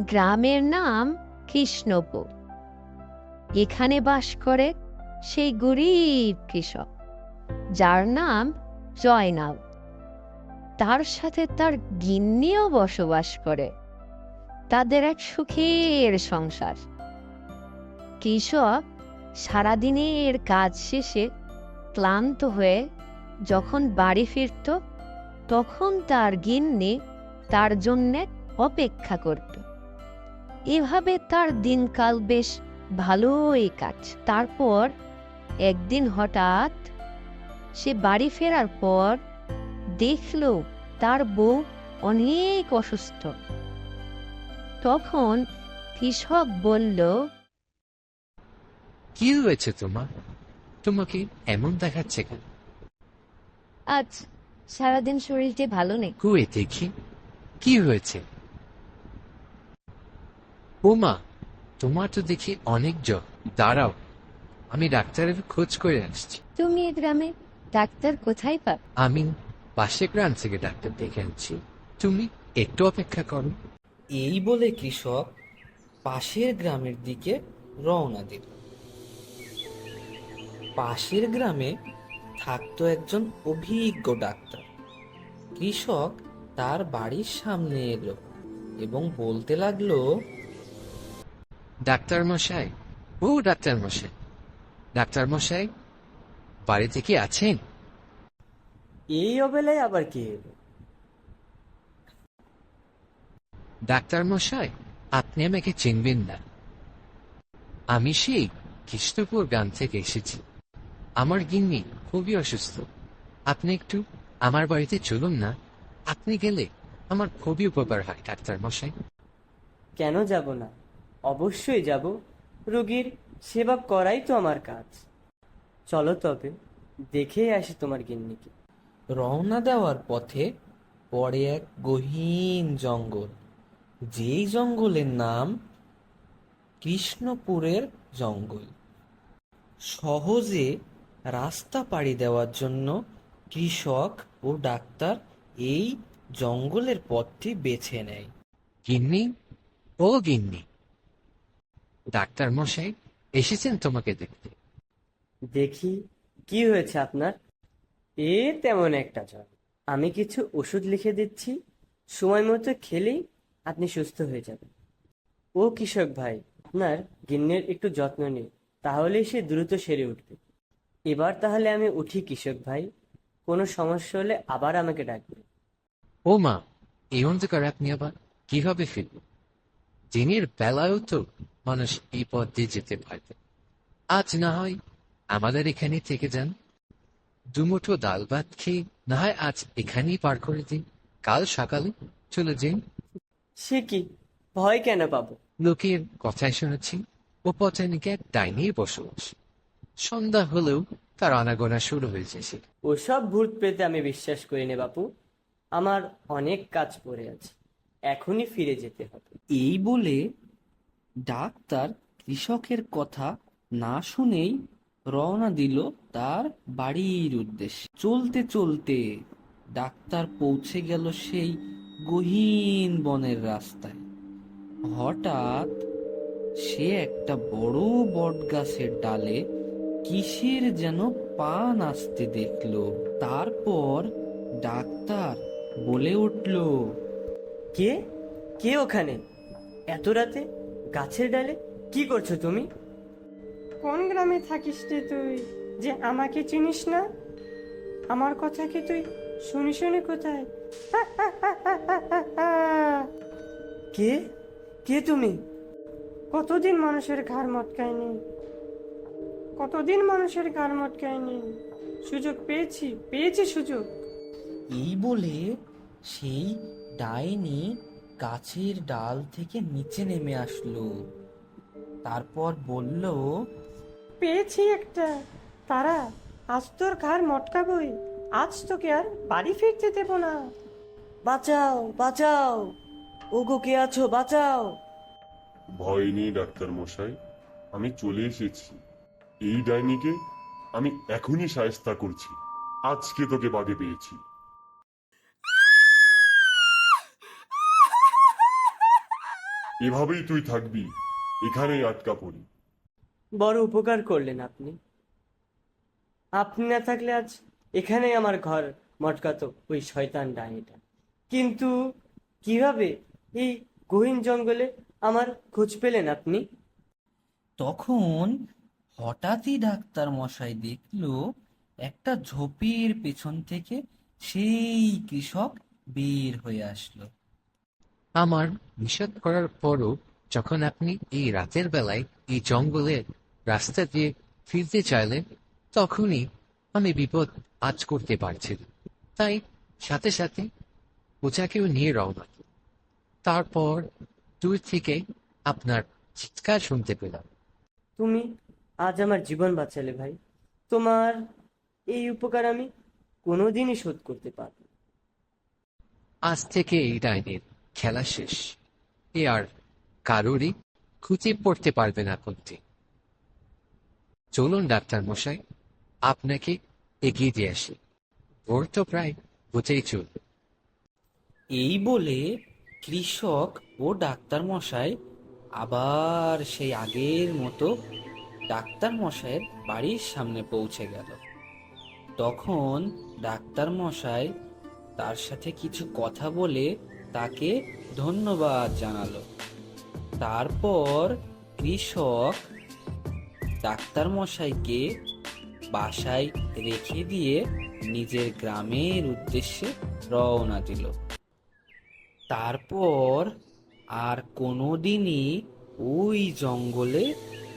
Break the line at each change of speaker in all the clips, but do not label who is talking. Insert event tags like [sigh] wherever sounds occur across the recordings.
গ্রামের নাম কৃষ্ণপুর। এখানে বাস করে সেই গরিব কৃষক, যার নাম জয়নাল। তার সাথে তার গিন্নিও বসবাস করে। তাদের এক সুখের সংসার। কৃষক সারাদিনের কাজ শেষে ক্লান্ত হয়ে যখন বাড়ি ফিরত, তখন তার গিন্নি তার জন্যে অপেক্ষা করত। এভাবে তার দিনকাল বেশ ভালোই কাট। তারপর একদিন হঠাৎ সে বাড়ি ফেরার পর দেখল তার বউ অনেক অসুস্থ। তখন কৃষক বলল
কি হয়েছে তোমার? তোমাকে এমন দেখাচ্ছে কেন?
আজ সারাদিন শরীরটি ভালো নেই।
কুয়ে দেখি কি হয়েছে? ওমা তোমার তো দেখি অনেক জ্বর দাঁড়াও আমি ডাক্তারের খোঁজ করে আসছি।
তুমি এ গ্রামে ডাক্তার কোথায় পা
আমি পাশে গ্রাম থেকে ডাক্তার দেখে আনছি। তুমি একটু অপেক্ষা করো।
এই বলে কৃষক পাশের গ্রামের দিকে রওনা দিল। পাশের গ্রামে থাকতো একজন অভিজ্ঞ ডাক্তার। কৃষক তার বাড়ির সামনে এলো এবং বলতে লাগল
ডাক্তার মশাই। ও ডাক্তার মশাই। ডাক্তার মশাই বাড়িতে কি আছেন?
এই অবেলায় আবার কে এলো?
ডাক্তার মশাই আপনি আমাকে চিনবেন না। আমি সেই কৃষ্ণপুর গ্রাম থেকে এসেছি। আমার গিন্নি খুবই অসুস্থ। আপনি একটু আমার বাড়িতে চলুন না। আপনি গেলে আমার খুবই উপকার হয় ডাক্তার মশাই।
কেন যাব না? অবশ্যই যাব। রোগীর সেবা করাই তো আমার কাজ। চলো তবে দেখে আসি তোমার গিন্নিকে।
রওনা দেওয়ার পথে পড়ে এক গহীন জঙ্গল। যেই জঙ্গলের নাম কৃষ্ণপুরের জঙ্গল। সহজে রাস্তা পাড়ি দেওয়ার জন্য কৃষক ও ডাক্তার এই জঙ্গলের পথটি বেছে নেয়।
গিন্নি ও গিন্নি ডাক্তার মশাই এসেছেন তোমাকে দেখতে।
দেখি কি হয়েছে আপনার? এ তেমন একটা জ্বর। আমি কিছু ওষুধ লিখে দিচ্ছি। সময় মতো খেলেই আপনি সুস্থ হয়ে যাবেন। ও কৃষক ভাই আপনার গিন্নের একটু যত্ন নিন তাহলেই সে দ্রুত সেরে উঠবে। এবার তাহলে আমি উঠি কৃষক ভাই কোনো সমস্যা হলে আবার আমাকে ডাকবে।
ও মা এই অন্ধকার আপনি আবার কীভাবে ফিরব দিনের বেলায়ও তো মানুষ এই পথ দিয়ে যেতে পারবে আজ না হয় আমাদের এখানে থেকে যান। দুমুঠো ডাল ভাত খেয়ে না হয় আজ এখানেই পার করে দিন। কাল সকালে চলে যান
সে কি? ভয় কেন পাবো?
লোকের কথায় শুনেছি ও পথে নাকি এক ডাইনির বসবাস। সন্ধ্যা হলেও তার আনাগোনা শুরু হয়ে যাচ্ছে
ওসব ভূত পেতে আমি বিশ্বাস করি না বাপু। আমার অনেক কাজ পড়ে আছে। এখনই ফিরে যেতে হবে।
এই বলে ডাক্তার কৃষকের কথা না শুনেই রওনা দিল তার বাড়ির উদ্দেশ্যে। চলতে চলতে ডাক্তার পৌঁছে গেল সেই গহীন বনের রাস্তায়। হঠাৎ সে একটা বড় বট গাছের ডালে কিসের যেন পা নাচতে দেখল। তারপর ডাক্তার বলে উঠল,
কে? কে ওখানে? এত রাতে? গাছের ডালে? কি করছ তুমি?
কোন গ্রামে থাকিস রে তুই? যে আমাকে চিনিস না? আমার কথা কি তুই শুনি শুনি কোথায়? [laughs]
কে? কে তুমি?
কতদিন মানুষের ঘাড় মটকায়নি? কতদিন মানুষের ঘাড় মটকায়নি? সুযোগ পেয়েছি পেয়েছি সুযোগ।
এই বলে সেই ডাইনি গাছের ডাল থেকে নিচে নেমে আসলো। তারপর বলল
পেয়েছি একটা। তারা আজ তোর ঘাড় মটকাবই। আজ তোকে আর বাড়ি ফিরতে দেব না।
বাঁচাও বাঁচাও। ওগো কে আছো? বাঁচাও।
ভয় নেই ডাক্তার মশাই। আমি চলে এসেছি। এই ডাইনিকে আমি এখনই সায়স্তা করছি। আজকে তোকে বাগে পেয়েছি। এভাবেই তুই থাকবি এখানেই আটকা পড়ি।
বড় উপকার করলেন আপনি। আপনি না থাকলে আজ এখানেই আমার ঘর মটকাতো ওই শয়তান ডাইনিটা। কিন্তু কীভাবে এই গহীন জঙ্গলে আমার খোঁজ পেলেন আপনি?
তখন হঠাৎই ডাক্তার মশাই দেখল একটা ঝোপের পেছন থেকে সেই কৃষক বের হয়ে আসলো।
আমার নিষেধ করার পরও যখন আপনি এই রাতের বেলায় এই জঙ্গলের রাস্তা দিয়ে ফিরতে চাইলেন তখনই আমি বিপদ আজ করতে পারছি। তাই সাথে সাথে ওটাকেও নিয়ে রওনা। তারপর দূর থেকে আপনার চিৎকার শুনতে পেলাম।
তুমি আজ আমার জীবন বাঁচালে ভাই। তোমার এই উপকার আমি কোনোদিনই শোধ করতে পারব
আজ থেকে এই ডাইনির খেলা শেষ। এ আর কারোরই খুঁজে পড়তে পারবে না করতে চলুন, ডাক্তার মশাই, আপনাকে এগিয়ে দিয়ে আসি। ওর তো প্রায় বুঝেই চল।
এই বলে কৃষক ও ডাক্তার মশাই আবার সেই আগের মতো ডাক্তার মশাইয়ের বাড়ির সামনে পৌঁছে গেল। তখন ডাক্তার মশাই তার সাথে কিছু কথা বলে তাকে ধন্যবাদ জানালো। তারপর কৃষক ডাক্তার মশাইকে বাসায় রেখে দিয়ে নিজের গ্রামের উদ্দেশ্যে রওনা দিল। তারপর আর কোনোদিনই ওই জঙ্গলে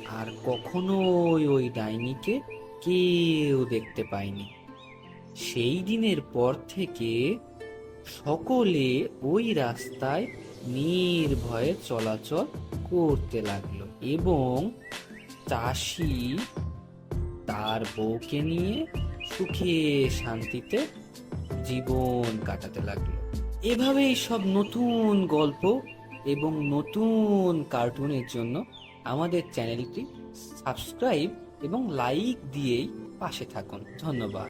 আর কখনোই ওই ডাইনিকে কেউ দেখতে পায়নি। সেই দিনের পর থেকে সকলে ওই রাস্তায় নির্ভয়ে চলাচল করতে লাগল এবং চাষি তার বউকে নিয়ে সুখে শান্তিতে জীবন কাটাতে লাগল। এভাবেই সব নতুন গল্প এবং নতুন কার্টুনের জন্য আমাদের চ্যানেলটি সাবস্ক্রাইব এবং লাইক দিয়েই পাশে থাকুন। ধন্যবাদ।